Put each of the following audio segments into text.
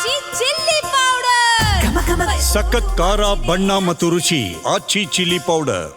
ಆಚಿ chilli powder ಸಖತ್ ಖಾರ ಬಣ್ಣ ಮತ್ತು ರುಚಿ ಆಚಿ ಚಿಲ್ಲಿ ಪೌಡರ್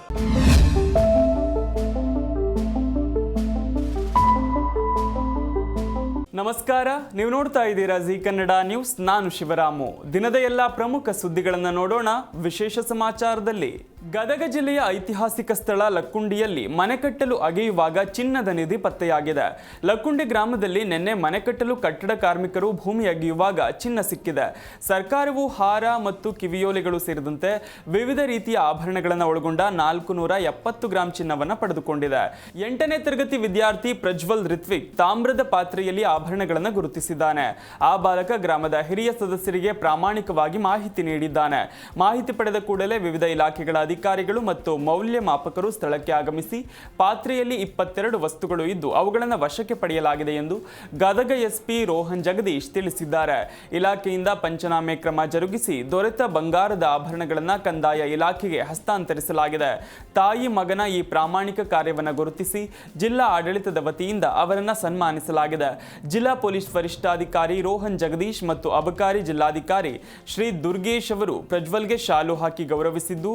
ನಮಸ್ಕಾರ ನೀವು ನೋಡ್ತಾ ಇದ್ದೀರಾ ಜಿ ಕನ್ನಡ ನ್ಯೂಸ್ ನಾನು ಶಿವರಾಮು. ದಿನದ ಎಲ್ಲ ಪ್ರಮುಖ ಸುದ್ದಿಗಳನ್ನು ನೋಡೋಣ ವಿಶೇಷ ಸಮಾಚಾರದಲ್ಲಿ. ಗದಗ ಜಿಲ್ಲೆಯ ಐತಿಹಾಸಿಕ ಸ್ಥಳ ಲಕ್ಕುಂಡಿಯಲ್ಲಿ ಮನೆ ಕಟ್ಟಲು ಅಗೆಯುವಾಗ ಚಿನ್ನದ ನಿಧಿ ಪತ್ತೆಯಾಗಿದೆ. ಲಕ್ಕುಂಡಿ ಗ್ರಾಮದಲ್ಲಿ ನಿನ್ನೆ ಮನೆ ಕಟ್ಟಲು ಕಟ್ಟಡ ಕಾರ್ಮಿಕರು ಭೂಮಿ ಅಗೆಯುವಾಗ ಚಿನ್ನ ಸಿಕ್ಕಿದೆ. ಸರ್ಕಾರವು ಹಾರ ಮತ್ತು ಕಿವಿಯೋಲೆಗಳು ಸೇರಿದಂತೆ ವಿವಿಧ ರೀತಿಯ ಆಭರಣಗಳನ್ನು ಒಳಗೊಂಡ ನಾಲ್ಕು ನೂರ ಎಪ್ಪತ್ತು ಗ್ರಾಂ ಚಿನ್ನವನ್ನು ಪಡೆದುಕೊಂಡಿದೆ. ಎಂಟನೇ ತರಗತಿ ವಿದ್ಯಾರ್ಥಿ ಪ್ರಜ್ವಲ್ ರಿತ್ವಿಕ್ ತಾಮ್ರದ ಪಾತ್ರೆಯಲ್ಲಿ ಆಭರಣಗಳನ್ನು ಗುರುತಿಸಿದ್ದಾನೆ. ಆ ಬಾಲಕ ಗ್ರಾಮದ ಹಿರಿಯ ಸದಸ್ಯರಿಗೆ ಪ್ರಾಮಾಣಿಕವಾಗಿ ಮಾಹಿತಿ ನೀಡಿದ್ದಾನೆ. ಮಾಹಿತಿ ಪಡೆದ ಕೂಡಲೇ ವಿವಿಧ ಇಲಾಖೆಗಳ ಅಧಿಕಾರಿಗಳು ಮತ್ತು ಮೌಲ್ಯಮಾಪಕರು ಸ್ಥಳಕ್ಕೆ ಆಗಮಿಸಿ ಪಾತ್ರೆಯಲ್ಲಿ ಇಪ್ಪತ್ತೆರಡು ವಸ್ತುಗಳು ಇದ್ದು ಅವುಗಳನ್ನು ವಶಕ್ಕೆ ಪಡೆಯಲಾಗಿದೆ ಎಂದು ಗದಗ ಎಸ್ಪಿ ರೋಹನ್ ಜಗದೀಶ್ ತಿಳಿಸಿದ್ದಾರೆ. ಇಲಾಖೆಯಿಂದ ಪಂಚನಾಮೆ ಕ್ರಮ ಜರುಗಿಸಿ ದೊರೆತ ಬಂಗಾರದ ಆಭರಣಗಳನ್ನು ಕಂದಾಯ ಇಲಾಖೆಗೆ ಹಸ್ತಾಂತರಿಸಲಾಗಿದೆ. ತಾಯಿ ಮಗನ ಈ ಪ್ರಾಮಾಣಿಕ ಕಾರ್ಯವನ್ನು ಗುರುತಿಸಿ ಜಿಲ್ಲಾ ಆಡಳಿತದ ವತಿಯಿಂದ ಅವರನ್ನು ಸನ್ಮಾನಿಸಲಾಗಿದೆ. ಜಿಲ್ಲಾ ಪೊಲೀಸ್ ವರಿಷ್ಠಾಧಿಕಾರಿ ರೋಹನ್ ಜಗದೀಶ್ ಮತ್ತು ಅಬಕಾರಿ ಜಿಲ್ಲಾಧಿಕಾರಿ ಶ್ರೀ ದುರ್ಗೇಶ್ ಅವರು ಪ್ರಜ್ವಲ್ಗೆ ಶಾಲು ಹಾಕಿ ಗೌರವಿಸಿದ್ದು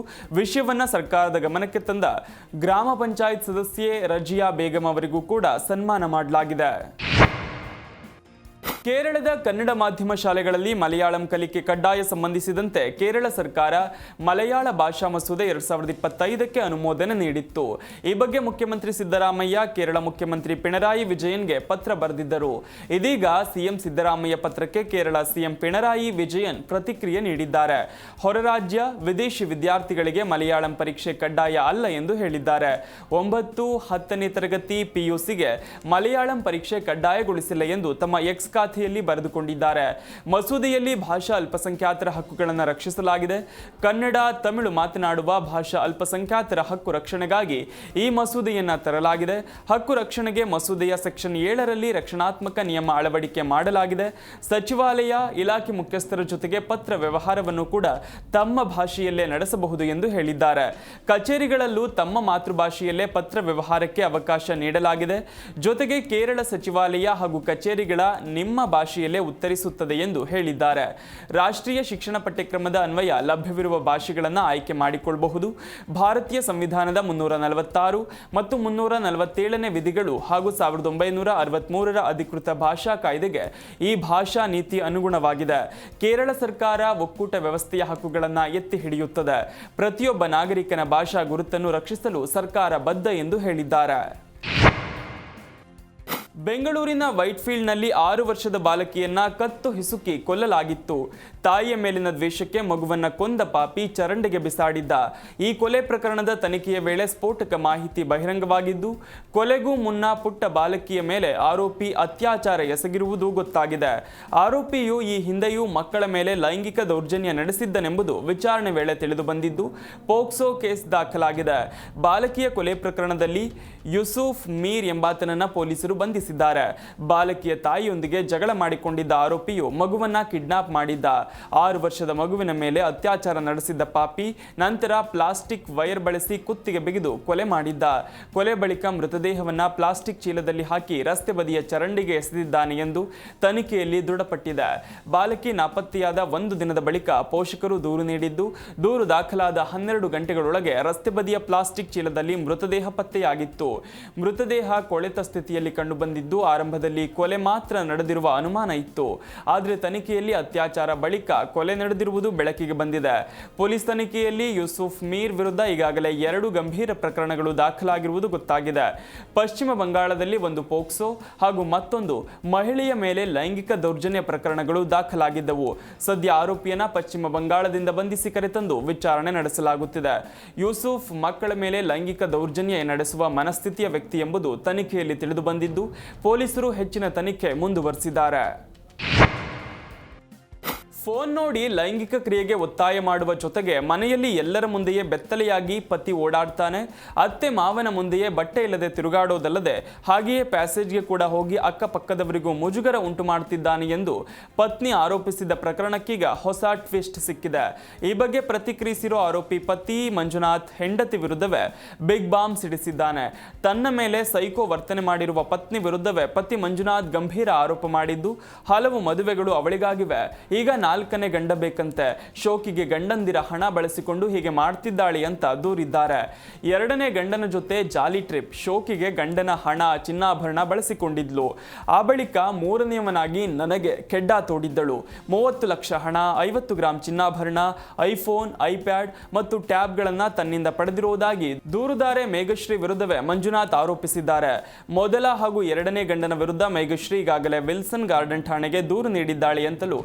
ವಿಷಯವನ್ನ ಸರ್ಕಾರದ ಗಮನಕ್ಕೆ ತಂದ ಗ್ರಾಮ ಪಂಚಾಯತ್ ಸದಸ್ಯೆ ರಜಿಯಾ ಬೇಗಂ ಅವರಿಗೂ ಕೂಡ ಸನ್ಮಾನ ಮಾಡಲಾಗಿದೆ. ಕೇರಳದ ಕನ್ನಡ ಮಾಧ್ಯಮ ಶಾಲೆಗಳಲ್ಲಿ ಮಲಯಾಳಂ ಕಲಿಕೆ ಕಡ್ಡಾಯ ಸಂಬಂಧಿಸಿದಂತೆ ಕೇರಳ ಸರ್ಕಾರ ಮಲಯಾಳ ಭಾಷಾ ಮಸೂದೆ ಎರಡ್ ಸಾವಿರದ ಇಪ್ಪತ್ತೈದಕ್ಕೆ ಅನುಮೋದನೆ ನೀಡಿತ್ತು. ಈ ಬಗ್ಗೆ ಮುಖ್ಯಮಂತ್ರಿ ಸಿದ್ದರಾಮಯ್ಯ, ಕೇರಳ ಮುಖ್ಯಮಂತ್ರಿ ಪಿಣರಾಯಿ ವಿಜಯನ್ಗೆ ಪತ್ರ ಬರೆದಿದ್ದರು. ಇದೀಗ ಸಿಎಂ ಸಿದ್ದರಾಮಯ್ಯ ಪತ್ರಕ್ಕೆ ಕೇರಳ ಸಿಎಂ ಪಿಣರಾಯಿ ವಿಜಯನ್ ಪ್ರತಿಕ್ರಿಯೆ ನೀಡಿದ್ದಾರೆ. ಹೊರ ರಾಜ್ಯ ವಿದೇಶಿ ವಿದ್ಯಾರ್ಥಿಗಳಿಗೆ ಮಲಯಾಳಂ ಪರೀಕ್ಷೆ ಕಡ್ಡಾಯ ಅಲ್ಲ ಎಂದು ಹೇಳಿದ್ದಾರೆ. ಒಂಬತ್ತು, ಹತ್ತನೇ ತರಗತಿ ಪಿಯುಸಿಗೆ ಮಲಯಾಳಂ ಪರೀಕ್ಷೆ ಕಡ್ಡಾಯಗೊಳಿಸಿಲ್ಲ ಎಂದು ತಮ್ಮ ಎಕ್ಸ್ ಖಾತೆಯಲ್ಲಿ ಬರೆದುಕೊಂಡಿದ್ದಾರೆ. ಮಸೂದೆಯಲ್ಲಿ ಭಾಷಾ ಅಲ್ಪಸಂಖ್ಯಾತರ ಹಕ್ಕುಗಳನ್ನು ರಕ್ಷಿಸಲಾಗಿದೆ. ಕನ್ನಡ, ತಮಿಳು ಮಾತನಾಡುವ ಭಾಷಾ ಅಲ್ಪಸಂಖ್ಯಾತರ ಹಕ್ಕು ರಕ್ಷಣೆಗಾಗಿ ಈ ಮಸೂದೆಯನ್ನು ತರಲಾಗಿದೆ. ಹಕ್ಕು ರಕ್ಷಣೆಗೆ ಮಸೂದೆಯ ಸೆಕ್ಷನ್ ಏಳರಲ್ಲಿ ರಕ್ಷಣಾತ್ಮಕ ನಿಯಮ ಅಳವಡಿಕೆ ಮಾಡಲಾಗಿದೆ. ಸಚಿವಾಲಯ, ಇಲಾಖೆ ಮುಖ್ಯಸ್ಥರ ಜೊತೆಗೆ ಪತ್ರ ವ್ಯವಹಾರವನ್ನು ಕೂಡ ತಮ್ಮ ಭಾಷೆಯಲ್ಲೇ ನಡೆಸಬಹುದು ಎಂದು ಹೇಳಿದ್ದಾರೆ. ಕಚೇರಿಗಳಲ್ಲೂ ತಮ್ಮ ಮಾತೃಭಾಷೆಯಲ್ಲೇ ಪತ್ರ ವ್ಯವಹಾರಕ್ಕೆ ಅವಕಾಶ ನೀಡಲಾಗಿದೆ. ಜೊತೆಗೆ ಕೇರಳ ಸಚಿವಾಲಯ ಹಾಗೂ ಕಚೇರಿಗಳ ನಿಮ್ಮ ಭಾಷೆಯಲ್ಲೇ ಉತ್ತರಿಸುತ್ತದೆ ಎಂದು ಹೇಳಿದ್ದಾರೆ. ರಾಷ್ಟ್ರೀಯ ಶಿಕ್ಷಣ ಪಠ್ಯಕ್ರಮದ ಅನ್ವಯ ಲಭ್ಯವಿರುವ ಭಾಷೆಗಳನ್ನು ಆಯ್ಕೆ ಮಾಡಿಕೊಳ್ಳಬಹುದು ಭಾರತೀಯ ಸಂವಿಧಾನದ ಮುನ್ನೂರ ನಲವತ್ತಾರು ಮತ್ತು ಮುನ್ನೂರ ನಲವತ್ತೇಳನೇ ವಿಧಿಗಳು ಹಾಗೂ ಸಾವಿರದ ಒಂಬೈನೂರ ಅರವತ್ಮೂರರ ಅಧಿಕೃತ ಭಾಷಾ ಕಾಯ್ದೆಗೆ ಈ ಭಾಷಾ ನೀತಿ ಅನುಗುಣವಾಗಿದೆ. ಕೇರಳ ಸರ್ಕಾರ ಒಕ್ಕೂಟ ವ್ಯವಸ್ಥೆಯ ಹಕ್ಕುಗಳನ್ನು ಎತ್ತಿ ಹಿಡಿಯುತ್ತದೆ. ಪ್ರತಿಯೊಬ್ಬ ನಾಗರಿಕನ ಭಾಷಾ ಗುರುತನ್ನು ರಕ್ಷಿಸಲು ಸರ್ಕಾರ ಬದ್ಧ ಎಂದು ಹೇಳಿದ್ದಾರೆ. ಬೆಂಗಳೂರಿನ ವೈಟ್ಫೀಲ್ಡ್ನಲ್ಲಿ ಆರು ವರ್ಷದ ಬಾಲಕಿಯನ್ನ ಕತ್ತು ಹಿಸುಕಿ ಕೊಲ್ಲಲಾಗಿತ್ತು. ತಾಯಿಯ ಮೇಲಿನ ದ್ವೇಷಕ್ಕೆ ಮಗುವನ್ನ ಕೊಂದ ಪಾಪಿ ಚರಂಡಿಗೆ ಬಿಸಾಡಿದ್ದ. ಈ ಕೊಲೆ ಪ್ರಕರಣದ ತನಿಖೆಯ ವೇಳೆ ಸ್ಫೋಟಕ ಮಾಹಿತಿ ಬಹಿರಂಗವಾಗಿದ್ದು, ಕೊಲೆಗೂ ಮುನ್ನ ಪುಟ್ಟ ಬಾಲಕಿಯ ಮೇಲೆ ಆರೋಪಿ ಅತ್ಯಾಚಾರ ಎಸಗಿರುವುದು ಗೊತ್ತಾಗಿದೆ. ಆರೋಪಿಯು ಈ ಹಿಂದೆಯೂ ಮಕ್ಕಳ ಮೇಲೆ ಲೈಂಗಿಕ ದೌರ್ಜನ್ಯ ನಡೆಸಿದ್ದನೆಂಬುದು ವಿಚಾರಣೆ ವೇಳೆ ತಿಳಿದುಬಂದಿದ್ದು ಪೋಕ್ಸೋ ಕೇಸ್ ದಾಖಲಾಗಿದೆ. ಬಾಲಕಿಯ ಕೊಲೆ ಪ್ರಕರಣದಲ್ಲಿ ಯೂಸುಫ್ ಮೀರ್ ಎಂಬಾತನನ್ನ ಪೊಲೀಸರು ಬಂಧಿಸಿದ್ದಾರೆ. ಬಾಲಕಿಯ ತಾಯಿಯೊಂದಿಗೆ ಜಗಳ ಮಾಡಿಕೊಂಡಿದ್ದ ಆರೋಪಿಯು ಮಗುವನ್ನ ಕಿಡ್ನಾಪ್ ಮಾಡಿದ್ದ. ಆರು ವರ್ಷದ ಮಗುವಿನ ಮೇಲೆ ಅತ್ಯಾಚಾರ ನಡೆಸಿದ್ದ ಪಾಪಿ ನಂತರ ಪ್ಲಾಸ್ಟಿಕ್ ವೈರ್ ಬಳಸಿ ಕುತ್ತಿಗೆ ಬಿಗಿದು ಕೊಲೆ ಮಾಡಿದ್ದ. ಕೊಲೆ ಬಳಿಕ ಮೃತದೇಹವನ್ನ ಪ್ಲಾಸ್ಟಿಕ್ ಚೀಲದಲ್ಲಿ ಹಾಕಿ ರಸ್ತೆ ಬದಿಯ ಚರಂಡಿಗೆ ಎಸೆದಿದ್ದಾನೆ ಎಂದು ತನಿಖೆಯಲ್ಲಿ ದೃಢಪಟ್ಟಿದೆ. ಬಾಲಕಿ ನಾಪತ್ತೆಯಾದ ಒಂದು ದಿನದ ಬಳಿಕ ಪೋಷಕರು ದೂರು ನೀಡಿದ್ದು, ದೂರು ದಾಖಲಾದ ಹನ್ನೆರಡು ಗಂಟೆಗಳೊಳಗೆ ರಸ್ತೆ ಬದಿಯ ಪ್ಲಾಸ್ಟಿಕ್ ಚೀಲದಲ್ಲಿ ಮೃತದೇಹ ಪತ್ತೆಯಾಗಿತ್ತು. ಮೃತದೇಹ ಕೊಳೆತ ಸ್ಥಿತಿಯಲ್ಲಿ ಕಂಡುಬಂದಿದ್ದು ಆರಂಭದಲ್ಲಿ ಕೊಲೆ ಮಾತ್ರ ನಡೆದಿರುವ ಅನುಮಾನ ಇತ್ತು. ಆದರೆ ತನಿಖೆಯಲ್ಲಿ ಅತ್ಯಾಚಾರ ಬಳಿಕ ಕೊಲೆ ನಡೆದಿರುವುದು ಬೆಳಕಿಗೆ ಬಂದಿದೆ. ಪೊಲೀಸ್ ತನಿಖೆಯಲ್ಲಿ ಯೂಸುಫ್ ಮೀರ್ ವಿರುದ್ಧ ಈಗಾಗಲೇ ಎರಡು ಗಂಭೀರ ಪ್ರಕರಣಗಳು ದಾಖಲಾಗಿರುವುದು ಗೊತ್ತಾಗಿದೆ. ಪಶ್ಚಿಮ ಬಂಗಾಳದಲ್ಲಿ ಒಂದು ಪೋಕ್ಸೋ ಹಾಗೂ ಮತ್ತೊಂದು ಮಹಿಳೆಯ ಮೇಲೆ ಲೈಂಗಿಕ ದೌರ್ಜನ್ಯ ಪ್ರಕರಣಗಳು ದಾಖಲಾಗಿದ್ದವು. ಸದ್ಯ ಆರೋಪಿಯನ್ನ ಪಶ್ಚಿಮ ಬಂಗಾಳದಿಂದ ಬಂಧಿಸಿ ಕರೆತಂದು ವಿಚಾರಣೆ ನಡೆಸಲಾಗುತ್ತಿದೆ. ಯೂಸುಫ್ ಮಕ್ಕಳ ಮೇಲೆ ಲೈಂಗಿಕ ದೌರ್ಜನ್ಯ ನಡೆಸುವ ಮನಸ್ಥಿತಿಯ ವ್ಯಕ್ತಿ ಎಂಬುದು ತನಿಖೆಯಲ್ಲಿ ತಿಳಿದು ಬಂದಿದ್ದು ಪೊಲೀಸರು ಹೆಚ್ಚಿನ ತನಿಖೆ ಮುಂದುವರೆಸಿದ್ದಾರೆ. ಫೋನ್ ನೋಡಿ ಲೈಂಗಿಕ ಕ್ರಿಯೆಗೆ ಒತ್ತಾಯ ಮಾಡುವ ಜೊತೆಗೆ ಮನೆಯಲ್ಲಿ ಎಲ್ಲರ ಮುಂದೆಯೇ ಬೆತ್ತಲೆಯಾಗಿ ಪತಿ ಓಡಾಡ್ತಾನೆ. ಅತ್ತೆ ಮಾವನ ಮುಂದೆಯೇ ಬಟ್ಟೆ ಇಲ್ಲದೆ ತಿರುಗಾಡೋದಲ್ಲದೆ ಹಾಗೆಯೇ ಪ್ಯಾಸೇಜ್ಗೆ ಕೂಡ ಹೋಗಿ ಅಕ್ಕಪಕ್ಕದವರಿಗೂ ಮುಜುಗರ ಉಂಟು ಮಾಡುತ್ತಿದ್ದಾನೆ ಎಂದು ಪತ್ನಿ ಆರೋಪಿಸಿದ ಪ್ರಕರಣಕ್ಕೀಗ ಹೊಸ ಟ್ವಿಸ್ಟ್ ಸಿಕ್ಕಿದೆ. ಈ ಬಗ್ಗೆ ಪ್ರತಿಕ್ರಿಯಿಸಿರೋ ಆರೋಪಿ ಪತಿ ಮಂಜುನಾಥ್ ಹೆಂಡತಿ ವಿರುದ್ಧವೇ ಬಿಗ್ ಬಾಂಬ್ ಸಿಡಿಸಿದ್ದಾನೆ. ತನ್ನ ಮೇಲೆ ಸೈಕೋ ವರ್ತನೆ ಮಾಡಿರುವ ಪತ್ನಿ ವಿರುದ್ಧವೇ ಪತಿ ಮಂಜುನಾಥ್ ಗಂಭೀರ ಆರೋಪ ಮಾಡಿದ್ದು. ಹಲವು ಮದುವೆಗಳು ಅವಳಿಗಾಗಿವೆ. ಈಗ ನಾಲ್ಕನೇ ಗಂಡ ಬೇಕಂತೆ. ಶೋಕಿಗೆ ಗಂಡಂದಿರ ಹಣ ಬಳಸಿಕೊಂಡು ಹೀಗೆ ಮಾಡ್ತಿದ್ದಾಳೆ ಅಂತ ದೂರಿದ್ದಾರೆ. ಎರಡನೇ ಗಂಡನ ಜೊತೆ ಜಾಲಿ ಟ್ರಿಪ್. ಶೋಕಿಗೆ ಗಂಡನ ಹಣ, ಚಿನ್ನಾಭರಣ ಬಳಸಿಕೊಂಡಿದ್ಲು. ಆ ಬಳಿಕ ಮೂರನೆಯವನಾಗಿ ನನಗೆ ಕೆಡ್ಡ ತೋಡಿದ್ದಳು. ಮೂವತ್ತು ಲಕ್ಷ ಹಣ, ಐವತ್ತು ಗ್ರಾಂ ಚಿನ್ನಾಭರಣ, ಐಫೋನ್, ಐಪ್ಯಾಡ್ ಮತ್ತು ಟ್ಯಾಬ್ಗಳನ್ನ ತನ್ನಿಂದ ಪಡೆದಿರುವುದಾಗಿ ದೂರುದಾರೆ ಮೇಘಶ್ರೀ ವಿರುದ್ಧವೇ ಮಂಜುನಾಥ್ ಆರೋಪಿಸಿದ್ದಾರೆ. ಮೊದಲ ಹಾಗೂ ಎರಡನೇ ಗಂಡನ ವಿರುದ್ಧ ಮೇಘಶ್ರೀ ಈಗಾಗಲೇ ವಿಲ್ಸನ್ ಗಾರ್ಡನ್ ಠಾಣೆಗೆ ದೂರು ನೀಡಿದ್ದಾಳೆ ಅಂತಲೂ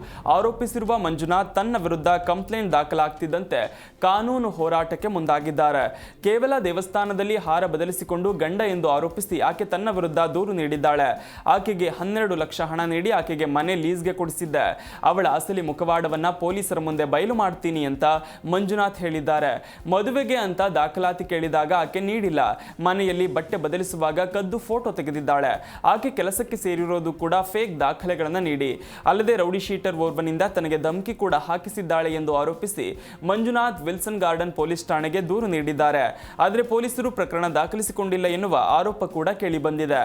ಆರೋಪಿಸಿರುವ ಮಂಜುನಾಥ್ ತನ್ನ ವಿರುದ್ಧ ಕಂಪ್ಲೇಂಟ್ ದಾಖಲಾಗ್ತಿದ್ದಂತೆ ಕಾನೂನು ಹೋರಾಟಕ್ಕೆ ಮುಂದಾಗಿದ್ದಾರೆ. ಕೇವಲ ದೇವಸ್ಥಾನದಲ್ಲಿ ಹಾರ ಬದಲಿಸಿಕೊಂಡು ಗಂಡ ಎಂದು ಆರೋಪಿಸಿ ಆಕೆ ತನ್ನ ವಿರುದ್ಧ ದೂರು ನೀಡಿದ್ದಾಳೆ. ಆಕೆಗೆ ಹನ್ನೆರಡು ಲಕ್ಷ ಹಣ ನೀಡಿ ಆಕೆಗೆ ಮನೆ ಲೀಸ್ಗೆ ಕೊಡಿಸಿದ್ದೆ. ಅವಳ ಅಸಲಿ ಮುಖವಾಡವನ್ನ ಪೊಲೀಸರ ಮುಂದೆ ಬಯಲು ಮಾಡ್ತೀನಿ ಅಂತ ಮಂಜುನಾಥ್ ಹೇಳಿದ್ದಾರೆ. ಮದುವೆಗೆ ಅಂತ ದಾಖಲಾತಿ ಕೇಳಿದಾಗ ಆಕೆ ನೀಡಿಲ್ಲ. ಮನೆಯಲ್ಲಿ ಬಟ್ಟೆ ಬದಲಿಸುವಾಗ ಕದ್ದು ಫೋಟೋ ತೆಗೆದಿದ್ದಾಳೆ. ಆಕೆ ಕೆಲಸಕ್ಕೆ ಸೇರಿರೋದು ಕೂಡ ಫೇಕ್ ದಾಖಲೆಗಳನ್ನು ನೀಡಿ. ಅಲ್ಲದೆ ರೌಡಿ ಶೀಟರ್ ಓರ್ವನಿಂದ ತನಗೆ ಧಮಕಿ ಕೂಡ ಹಾಕಿಸಿದ್ದಾಳೆ ಎಂದು ಆರೋಪಿಸಿ ಮಂಜುನಾಥ್ ವಿಲ್ಸನ್ ಗಾರ್ಡನ್ ಪೊಲೀಸ್ ಠಾಣೆಗೆ ದೂರು ನೀಡಿದ್ದಾರೆ. ಆದರೆ ಪೊಲೀಸರು ಪ್ರಕರಣ ದಾಖಲಿಸಿಕೊಂಡಿಲ್ಲ ಎನ್ನುವ ಆರೋಪ ಕೂಡ ಕೇಳಿಬಂದಿದೆ.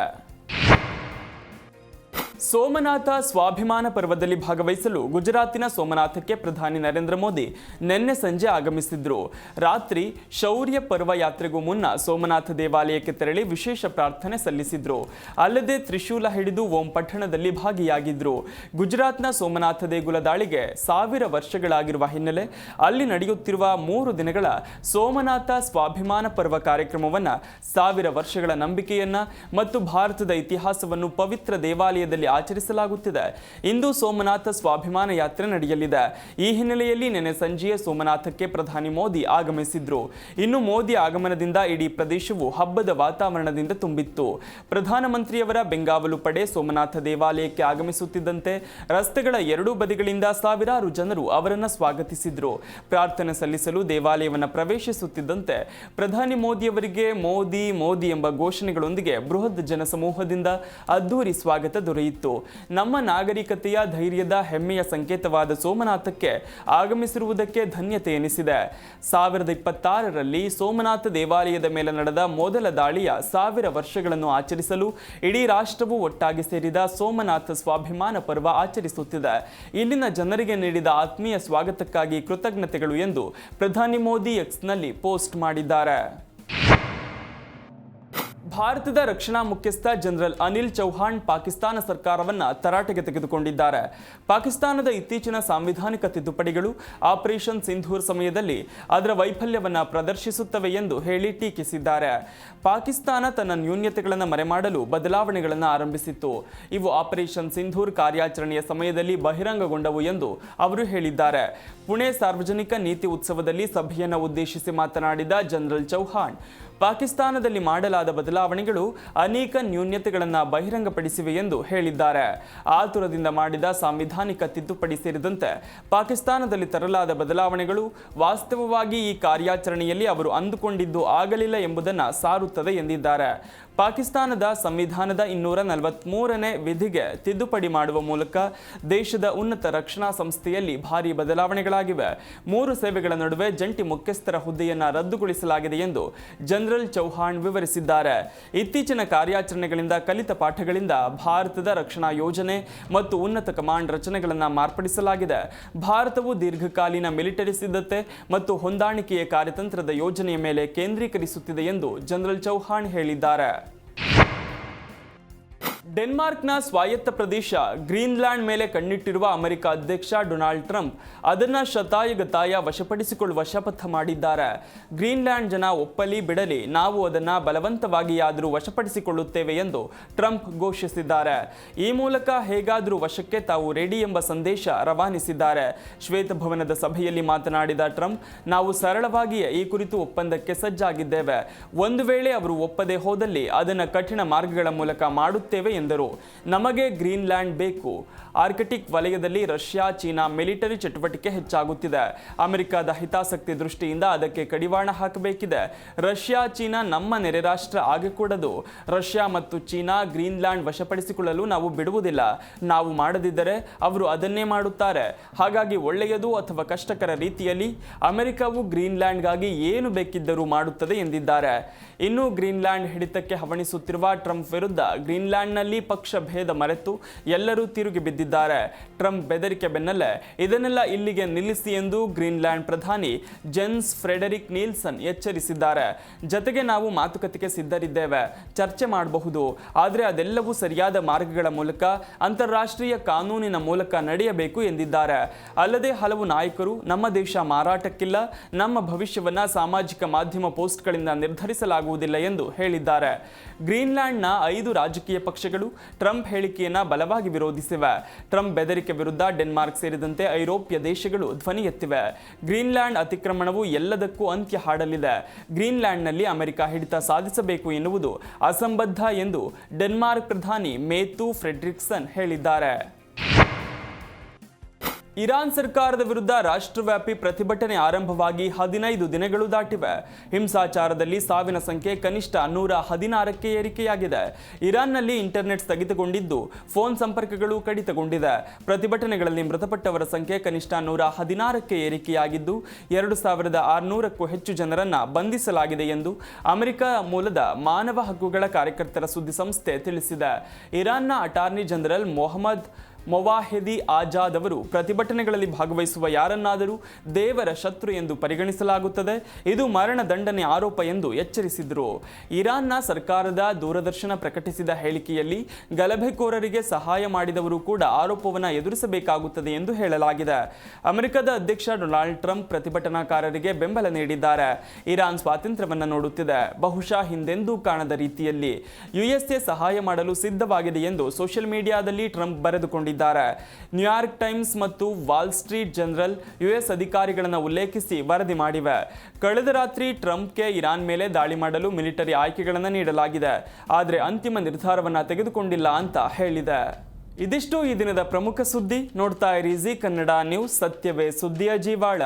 ಸೋಮನಾಥ ಸ್ವಾಭಿಮಾನ ಪರ್ವದಲ್ಲಿ ಭಾಗವಹಿಸಲು ಗುಜರಾತಿನ ಸೋಮನಾಥಕ್ಕೆ ಪ್ರಧಾನಿ ನರೇಂದ್ರ ಮೋದಿ ನಿನ್ನೆ ಸಂಜೆ ಆಗಮಿಸಿದ್ರು. ರಾತ್ರಿ ಶೌರ್ಯ ಪರ್ವ ಯಾತ್ರೆಗೂ ಮುನ್ನ ಸೋಮನಾಥ ದೇವಾಲಯಕ್ಕೆ ತೆರಳಿ ವಿಶೇಷ ಪ್ರಾರ್ಥನೆ ಸಲ್ಲಿಸಿದ್ರು. ಅಲ್ಲದೆ ತ್ರಿಶೂಲ ಹಿಡಿದು ಓಂ ಪಠಣದಲ್ಲಿ ಭಾಗಿಯಾಗಿದ್ರು. ಗುಜರಾತ್ನ ಸೋಮನಾಥ ದೇಗುಲ ದಾಳಿಗೆ ಸಾವಿರ ವರ್ಷಗಳಾಗಿರುವ ಹಿನ್ನೆಲೆ ಅಲ್ಲಿ ನಡೆಯುತ್ತಿರುವ ಮೂರು ದಿನಗಳ ಸೋಮನಾಥ ಸ್ವಾಭಿಮಾನ ಪರ್ವ ಕಾರ್ಯಕ್ರಮವನ್ನ ಸಾವಿರ ವರ್ಷಗಳ ನಂಬಿಕೆಯನ್ನ ಮತ್ತು ಭಾರತದ ಇತಿಹಾಸವನ್ನು ಪವಿತ್ರ ದೇವಾಲಯದಲ್ಲಿ ಆಚರಿಸಲಾಗುತ್ತಿದೆ. ಇಂದು ಸೋಮನಾಥ ಸ್ವಾಭಿಮಾನ ಯಾತ್ರೆ ನಡೆಯಲಿದೆ. ಈ ಹಿನ್ನೆಲೆಯಲ್ಲಿ ನಿನ್ನೆ ಸಂಜೆಯ ಸೋಮನಾಥಕ್ಕೆ ಪ್ರಧಾನಿ ಮೋದಿ ಆಗಮಿಸಿದ್ರು. ಇನ್ನು ಮೋದಿ ಆಗಮನದಿಂದ ಇಡೀ ಪ್ರದೇಶವು ಹಬ್ಬದ ವಾತಾವರಣದಿಂದ ತುಂಬಿತ್ತು. ಪ್ರಧಾನಮಂತ್ರಿಯವರ ಬೆಂಗಾವಲು ಪಡೆ ಸೋಮನಾಥ ದೇವಾಲಯಕ್ಕೆ ಆಗಮಿಸುತ್ತಿದ್ದಂತೆ ರಸ್ತೆಗಳ ಎರಡೂ ಬದಿಗಳಿಂದ ಸಾವಿರಾರು ಜನರು ಅವರನ್ನು ಸ್ವಾಗತಿಸಿದ್ರು. ಪ್ರಾರ್ಥನೆ ಸಲ್ಲಿಸಲು ದೇವಾಲಯವನ್ನು ಪ್ರವೇಶಿಸುತ್ತಿದ್ದಂತೆ ಪ್ರಧಾನಿ ಮೋದಿಯವರಿಗೆ ಮೋದಿ ಮೋದಿ ಎಂಬ ಘೋಷಣೆಗಳೊಂದಿಗೆ ಬೃಹತ್ ಜನಸಮೂಹದಿಂದ ಅದ್ದೂರಿ ಸ್ವಾಗತ ದೊರೆಯಿತು. ನಮ್ಮ ನಾಗರಿಕತೆಯ ಧೈರ್ಯದ ಹೆಮ್ಮೆಯ ಸಂಕೇತವಾದ ಸೋಮನಾಥಕ್ಕೆ ಆಗಮಿಸಿರುವುದಕ್ಕೆ ಧನ್ಯತೆ ಎನಿಸಿದೆ. ಸಾವಿರದ ಇಪ್ಪತ್ತಾರರಲ್ಲಿ ಸೋಮನಾಥ ದೇವಾಲಯದ ಮೇಲೆ ನಡೆದ ಮೊದಲ ದಾಳಿಯ ಸಾವಿರ ವರ್ಷಗಳನ್ನು ಆಚರಿಸಲು ಇಡೀ ರಾಷ್ಟ್ರವು ಒಟ್ಟಾಗಿ ಸೇರಿದ ಸೋಮನಾಥ ಸ್ವಾಭಿಮಾನ ಪರ್ವ ಆಚರಿಸುತ್ತಿದೆ. ಇಲ್ಲಿನ ಜನರಿಗೆ ನೀಡಿದ ಆತ್ಮೀಯ ಸ್ವಾಗತಕ್ಕಾಗಿ ಕೃತಜ್ಞತೆಗಳು ಎಂದು ಪ್ರಧಾನಿ ಮೋದಿ ಎಕ್ಸ್ನಲ್ಲಿ ಪೋಸ್ಟ್ ಮಾಡಿದ್ದಾರೆ. ಭಾರತದ ರಕ್ಷಣಾ ಮುಖ್ಯಸ್ಥ ಜನರಲ್ ಅನಿಲ್ ಚೌಹಾಣ್ ಪಾಕಿಸ್ತಾನ ಸರ್ಕಾರವನ್ನ ತರಾಟೆಗೆ ತೆಗೆದುಕೊಂಡಿದ್ದಾರೆ. ಪಾಕಿಸ್ತಾನದ ಇತ್ತೀಚಿನ ಸಾಂವಿಧಾನಿಕ ತಿದ್ದುಪಡಿಗಳು ಆಪರೇಷನ್ ಸಿಂಧೂರ್ ಸಮಯದಲ್ಲಿ ಅದರ ವೈಫಲ್ಯವನ್ನು ಪ್ರದರ್ಶಿಸುತ್ತವೆ ಎಂದು ಹೇಳಿ ಟೀಕಿಸಿದ್ದಾರೆ. ಪಾಕಿಸ್ತಾನ ತನ್ನ ನ್ಯೂನ್ಯತೆಗಳನ್ನು ಮರೆಮಾಡಲು ಬದಲಾವಣೆಗಳನ್ನು ಆರಂಭಿಸಿತ್ತು. ಇವು ಆಪರೇಷನ್ ಸಿಂಧೂರ್ ಕಾರ್ಯಾಚರಣೆಯ ಸಮಯದಲ್ಲಿ ಬಹಿರಂಗಗೊಂಡವು ಎಂದು ಅವರು ಹೇಳಿದ್ದಾರೆ. ಪುಣೆ ಸಾರ್ವಜನಿಕ ನೀತಿ ಉತ್ಸವದಲ್ಲಿ ಸಭೆಯನ್ನು ಉದ್ದೇಶಿಸಿ ಮಾತನಾಡಿದ ಜನರಲ್ ಚೌಹಾಣ್ ಪಾಕಿಸ್ತಾನದಲ್ಲಿ ಮಾಡಲಾದ ಬದಲಾವಣೆಗಳು ಅನೇಕ ನ್ಯೂನ್ಯತೆಗಳನ್ನು ಬಹಿರಂಗಪಡಿಸಿವೆ ಎಂದು ಹೇಳಿದ್ದಾರೆ. ಆತುರದಿಂದ ಮಾಡಿದ ಸಾಂವಿಧಾನಿಕ ತಿದ್ದುಪಡಿ ಸೇರಿದಂತೆ ಪಾಕಿಸ್ತಾನದಲ್ಲಿ ತರಲಾದ ಬದಲಾವಣೆಗಳು ವಾಸ್ತವವಾಗಿ ಈ ಕಾರ್ಯಾಚರಣೆಯಲ್ಲಿ ಅವರು ಅಂದುಕೊಂಡಿದ್ದು ಆಗಲಿಲ್ಲ ಎಂಬುದನ್ನು ಸಾರುತ್ತದೆ ಎಂದಿದ್ದಾರೆ. ಪಾಕಿಸ್ತಾನದ ಸಂವಿಧಾನದ ಇನ್ನೂರ ನಲವತ್ತ್ಮೂರನೇ ವಿಧಿಗೆ ತಿದ್ದುಪಡಿ ಮಾಡುವ ಮೂಲಕ ದೇಶದ ಉನ್ನತ ರಕ್ಷಣಾ ಸಂಸ್ಥೆಯಲ್ಲಿ ಭಾರಿ ಬದಲಾವಣೆಗಳಾಗಿವೆ. ಮೂರು ಸೇವೆಗಳ ನಡುವೆ ಜಂಟಿ ಮುಖ್ಯಸ್ಥರ ಹುದ್ದೆಯನ್ನು ರದ್ದುಗೊಳಿಸಲಾಗಿದೆ ಎಂದು ಜನರಲ್ ಚೌಹಾಣ್ ವಿವರಿಸಿದ್ದಾರೆ. ಇತ್ತೀಚಿನ ಕಾರ್ಯಾಚರಣೆಗಳಿಂದ ಕಲಿತ ಪಾಠಗಳಿಂದ ಭಾರತದ ರಕ್ಷಣಾ ಯೋಜನೆ ಮತ್ತು ಉನ್ನತ ಕಮಾಂಡ್ ರಚನೆಗಳನ್ನು ಮಾರ್ಪಡಿಸಲಾಗಿದೆ. ಭಾರತವು ದೀರ್ಘಕಾಲೀನ ಮಿಲಿಟರಿ ಸಿದ್ಧತೆ ಮತ್ತು ಹೊಂದಾಣಿಕೆಯ ಕಾರ್ಯತಂತ್ರದ ಯೋಜನೆಯ ಮೇಲೆ ಕೇಂದ್ರೀಕರಿಸುತ್ತಿದೆ ಎಂದು ಜನರಲ್ ಚೌಹಾಣ್ ಹೇಳಿದ್ದಾರೆ. ಡೆನ್ಮಾರ್ಕ್ನ ಸ್ವಾಯತ್ತ ಪ್ರದೇಶ ಗ್ರೀನ್ಲ್ಯಾಂಡ್ ಮೇಲೆ ಕಣ್ಣಿಟ್ಟಿರುವ ಅಮೆರಿಕ ಅಧ್ಯಕ್ಷ ಡೊನಾಲ್ಡ್ ಟ್ರಂಪ್ ಅದನ್ನ ಶತಾಯಗತಾಯ ವಶಪಡಿಸಿಕೊಳ್ಳುವ ಶಪಥ ಮಾಡಿದ್ದಾರೆ. ಗ್ರೀನ್ಲ್ಯಾಂಡ್ ಜನ ಒಪ್ಪಲಿ ಬಿಡಲಿ, ನಾವು ಅದನ್ನ ಬಲವಂತವಾಗಿಯಾದರೂ ವಶಪಡಿಸಿಕೊಳ್ಳುತ್ತೇವೆ ಎಂದು ಟ್ರಂಪ್ ಘೋಷಿಸಿದ್ದಾರೆ. ಈ ಮೂಲಕ ಹೇಗಾದರೂ ವಶಕ್ಕೆ ತಾವು ರೆಡಿ ಎಂಬ ಸಂದೇಶ ರವಾನಿಸಿದ್ದಾರೆ. ಶ್ವೇತಭವನದ ಸಭೆಯಲ್ಲಿ ಮಾತನಾಡಿದ ಟ್ರಂಪ್, ನಾವು ಸರಳವಾಗಿಯೇ ಈ ಕುರಿತು ಒಪ್ಪಂದಕ್ಕೆ ಸಜ್ಜಾಗಿದ್ದೇವೆ. ಒಂದು ವೇಳೆ ಅವರು ಒಪ್ಪದೆ ಹೋದಲ್ಲಿ ಅದನ್ನು ಕಠಿಣ ಮಾರ್ಗಗಳ ಮೂಲಕ ಮಾಡುತ್ತೇವೆ ಮಾಡುತ್ತೇವೆ ಎಂದರು. ನಮಗೆ ಗ್ರೀನ್ಲ್ಯಾಂಡ್ ಬೇಕು. ಆರ್ಕಿಟಿಕ್ ವಲಯದಲ್ಲಿ ರಷ್ಯಾ, ಚೀನಾ ಮಿಲಿಟರಿ ಚಟುವಟಿಕೆ ಹೆಚ್ಚಾಗುತ್ತಿದೆ. ಅಮೆರಿಕದ ಹಿತಾಸಕ್ತಿ ದೃಷ್ಟಿಯಿಂದ ಅದಕ್ಕೆ ಕಡಿವಾಣ ಹಾಕಬೇಕಿದೆ. ರಷ್ಯಾ, ಚೀನಾ ನಮ್ಮ ನೆರೆ ರಾಷ್ಟ್ರ ಆಗಕೂಡದು. ರಷ್ಯಾ ಮತ್ತು ಚೀನಾ ಗ್ರೀನ್ಲ್ಯಾಂಡ್ ವಶಪಡಿಸಿಕೊಳ್ಳಲು ನಾವು ಬಿಡುವುದಿಲ್ಲ. ನಾವು ಮಾಡದಿದ್ದರೆ ಅವರು ಅದನ್ನೇ ಮಾಡುತ್ತಾರೆ. ಹಾಗಾಗಿ ಒಳ್ಳೆಯದು ಅಥವಾ ಕಷ್ಟಕರ ರೀತಿಯಲ್ಲಿ ಅಮೆರಿಕವು ಗ್ರೀನ್ಲ್ಯಾಂಡ್ಗಾಗಿ ಏನು ಬೇಕಿದ್ದರೂ ಮಾಡುತ್ತದೆ ಎಂದಿದ್ದಾರೆ. ಇನ್ನು ಗ್ರೀನ್ಲ್ಯಾಂಡ್ ಹಿಡಿತಕ್ಕೆ ಹವಣಿಸುತ್ತಿರುವ ಟ್ರಂಪ್ ವಿರುದ್ಧ ಗ್ರೀನ್ಲ್ಯಾಂಡ್ನಲ್ಲಿ ಪಕ್ಷ ಭೇದ ಮರೆತು ಎಲ್ಲರೂ ತಿರುಗಿ ಬಿದ್ದಿದ್ದಾರೆ. ಟ್ರಂಪ್ ಬೆದರಿಕೆ ಬೆನ್ನಲ್ಲೇ ಇದನ್ನೆಲ್ಲ ಇಲ್ಲಿಗೆ ನಿಲ್ಲಿಸಿ ಎಂದು ಗ್ರೀನ್ಲ್ಯಾಂಡ್ ಪ್ರಧಾನಿ ಜೆನ್ಸ್ ಫ್ರೆಡರಿಕ್ ನೀಲ್ಸನ್ ಎಚ್ಚರಿಸಿದ್ದಾರೆ. ಜತೆಗೆ ನಾವು ಮಾತುಕತೆಗೆ ಸಿದ್ಧರಿದ್ದೇವೆ. ಚರ್ಚೆ ಮಾಡಬಹುದು. ಆದರೆ ಅದೆಲ್ಲವೂ ಸರಿಯಾದ ಮಾರ್ಗಗಳ ಮೂಲಕ ಅಂತಾರಾಷ್ಟ್ರೀಯ ಕಾನೂನಿನ ಮೂಲಕ ನಡೆಯಬೇಕು ಎಂದಿದ್ದಾರೆ. ಅಲ್ಲದೆ ಹಲವು ನಾಯಕರು ನಮ್ಮ ದೇಶ ಮಾರಾಟಕ್ಕಿಲ್ಲ, ನಮ್ಮ ಭವಿಷ್ಯವನ್ನ ಸಾಮಾಜಿಕ ಮಾಧ್ಯಮ ಪೋಸ್ಟ್ಗಳಿಂದ ನಿರ್ಧರಿಸಲಾಗುವುದಿಲ್ಲ ಎಂದು ಹೇಳಿದ್ದಾರೆ. ಗ್ರೀನ್ಲ್ಯಾಂಡ್ನ ಐದು ರಾಜಕೀಯ ಪಕ್ಷಗಳು ಟ್ರಂಪ್ ಹೇಳಿಕೆಯನ್ನು ಬಲವಾಗಿ ವಿರೋಧಿಸಿವೆ. ಟ್ರಂಪ್ ಬೆದರಿಕೆ ವಿರುದ್ಧ ಡೆನ್ಮಾರ್ಕ್ ಸೇರಿದಂತೆ ಐರೋಪ್ಯ ದೇಶಗಳು ಧ್ವನಿ ಎತ್ತಿವೆ. ಗ್ರೀನ್ಲ್ಯಾಂಡ್ ಅತಿಕ್ರಮಣವು ಎಲ್ಲದಕ್ಕೂ ಅಂತ್ಯ ಹಾಡಲಿದೆ. ಗ್ರೀನ್ಲ್ಯಾಂಡ್ನಲ್ಲಿ ಅಮೆರಿಕ ಹಿಡಿತ ಸಾಧಿಸಬೇಕು ಎನ್ನುವುದು ಅಸಂಬದ್ಧ ಎಂದು ಡೆನ್ಮಾರ್ಕ್ ಪ್ರಧಾನಿ ಮೇತು ಫ್ರೆಡ್ರಿಕ್ಸನ್ ಹೇಳಿದ್ದಾರೆ. ಇರಾನ್ ಸರ್ಕಾರದ ವಿರುದ್ಧ ರಾಷ್ಟ್ರವ್ಯಾಪಿ ಪ್ರತಿಭಟನೆ ಆರಂಭವಾಗಿ ಹದಿನೈದು ದಿನಗಳು ದಾಟಿವೆ. ಹಿಂಸಾಚಾರದಲ್ಲಿ ಸಾವಿನ ಸಂಖ್ಯೆ ಕನಿಷ್ಠ ನೂರ ಹದಿನಾರಕ್ಕೆ ಏರಿಕೆಯಾಗಿದೆ. ಇರಾನ್ನಲ್ಲಿ ಇಂಟರ್ನೆಟ್ ಸ್ಥಗಿತಗೊಂಡಿದ್ದು ಫೋನ್ ಸಂಪರ್ಕಗಳು ಕಡಿತಗೊಂಡಿದೆ. ಪ್ರತಿಭಟನೆಗಳಲ್ಲಿ ಮೃತಪಟ್ಟವರ ಸಂಖ್ಯೆ ಕನಿಷ್ಠ ನೂರ ಹದಿನಾರಕ್ಕೆ ಏರಿಕೆಯಾಗಿದ್ದು, ಎರಡು ಸಾವಿರದ ಆರುನೂರಕ್ಕೂ ಹೆಚ್ಚು ಜನರನ್ನ ಬಂಧಿಸಲಾಗಿದೆ ಎಂದು ಅಮೆರಿಕ ಮೂಲದ ಮಾನವ ಹಕ್ಕುಗಳ ಕಾರ್ಯಕರ್ತರ ಸುದ್ದಿ ಸಂಸ್ಥೆ ತಿಳಿಸಿದೆ. ಇರಾನ್ನ attorney general Mohammad Movahedi Azad ಅವರು ಪ್ರತಿಭಟನೆಗಳಲ್ಲಿ ಭಾಗವಹಿಸುವ ಯಾರನ್ನಾದರೂ ದೇವರ ಶತ್ರು ಎಂದು ಪರಿಗಣಿಸಲಾಗುತ್ತದೆ. ಇದು ಮರಣ ದಂಡನೆ ಆರೋಪ ಎಂದು ಎಚ್ಚರಿಸಿದರು. ಇರಾನ್ನ ಸರ್ಕಾರದ ದೂರದರ್ಶನ ಪ್ರಕಟಿಸಿದ ಹೇಳಿಕೆಯಲ್ಲಿ ಗಲಭೆಕೋರರಿಗೆ ಸಹಾಯ ಮಾಡಿದವರು ಕೂಡ ಆರೋಪವನ್ನು ಎದುರಿಸಬೇಕಾಗುತ್ತದೆ ಎಂದು ಹೇಳಲಾಗಿದೆ. ಅಮೆರಿಕದ ಅಧ್ಯಕ್ಷ ಡೊನಾಲ್ಡ್ ಟ್ರಂಪ್ ಪ್ರತಿಭಟನಾಕಾರರಿಗೆ ಬೆಂಬಲ ನೀಡಿದ್ದಾರೆ. ಇರಾನ್ ಸ್ವಾತಂತ್ರ್ಯವನ್ನು ನೋಡುತ್ತಿದೆ. ಬಹುಶಃ ಹಿಂದೆಂದೂ ಕಾಣದ ರೀತಿಯಲ್ಲಿ. ಯುಎಸ್ಎ ಸಹಾಯ ಮಾಡಲು ಸಿದ್ಧವಾಗಿದೆ ಎಂದು ಸೋಷಿಯಲ್ ಮೀಡಿಯಾದಲ್ಲಿ ಟ್ರಂಪ್ ಬರೆದುಕೊಂಡಿದ್ದಾರೆ. ನ್ಯೂಯಾರ್ಕ್ ಟೈಮ್ಸ್ ಮತ್ತು ವಾಲ್ ಸ್ಟ್ರೀಟ್ ಜನರಲ್ ಯುಎಸ್ ಅಧಿಕಾರಿಗಳನ್ನು ಉಲ್ಲೇಖಿಸಿ ವರದಿ ಮಾಡಿವೆ. ಕಳೆದ ರಾತ್ರಿ ಟ್ರಂಪ್ಗೆ ಇರಾನ್ ಮೇಲೆ ದಾಳಿ ಮಾಡಲು ಮಿಲಿಟರಿ ಆಯ್ಕೆಗಳನ್ನು ನೀಡಲಾಗಿದೆ. ಆದರೆ ಅಂತಿಮ ನಿರ್ಧಾರವನ್ನು ತೆಗೆದುಕೊಂಡಿಲ್ಲ ಅಂತ ಹೇಳಿದೆ. ಇದಿಷ್ಟು ಈ ದಿನದ ಪ್ರಮುಖ ಸುದ್ದಿ. ನೋಡ್ತಾ ಇರಿ ಜಿ ಕನ್ನಡ ನ್ಯೂಸ್. ಸತ್ಯವೇ ಸುದ್ದಿಯ ಜೀವಾಳ.